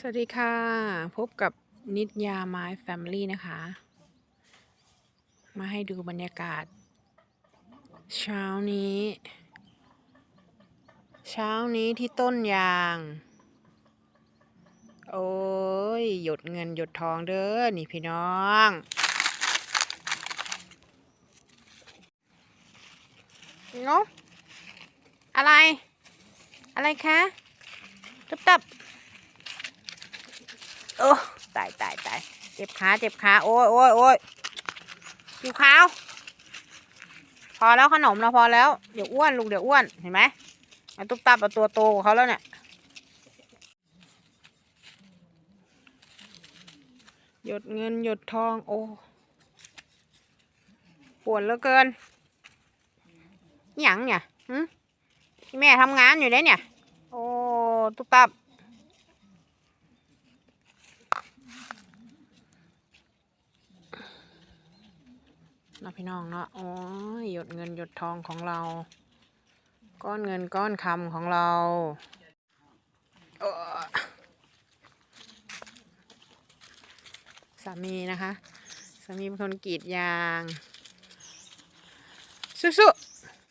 สวัสดีค่ะ พบกับนิดยาไม้แฟมิลี่นะคะ มาให้ดูบรรยากาศ เช้านี้ เช้านี้ที่ต้นยาง โอ้ย หยดเงินหยดทองเด้อ นี่พี่น้องเนาะอะไร อะไรคะ ตับตับ โอ้ตายตายตายเจ็บขาเจ็บขาโอ้ยโอ้ยโอ้ยอยู่ขาวพอแล้วขนมเราพอแล้วเดี๋ยวอ้วนลูกเดี๋ยวอ้วนเห็นไหมเอาตุ๊บตับเอาตัวโตกว่าเขาแล้วเนี่ยหยดเงินหยดทองโอ้ปวดเหลือเกินหยังเนี่ยหึที่แม่ทำงานอยู่เลยเนี่ย โอ้ตุ๊บตับ นาะพี่น้องเนาะโอ้ยหยดเงินหยดทองของเรา ก้อนเงินก้อนคำของเราเออสามีนะคะสามีเป็นคนกรีดยาง สู้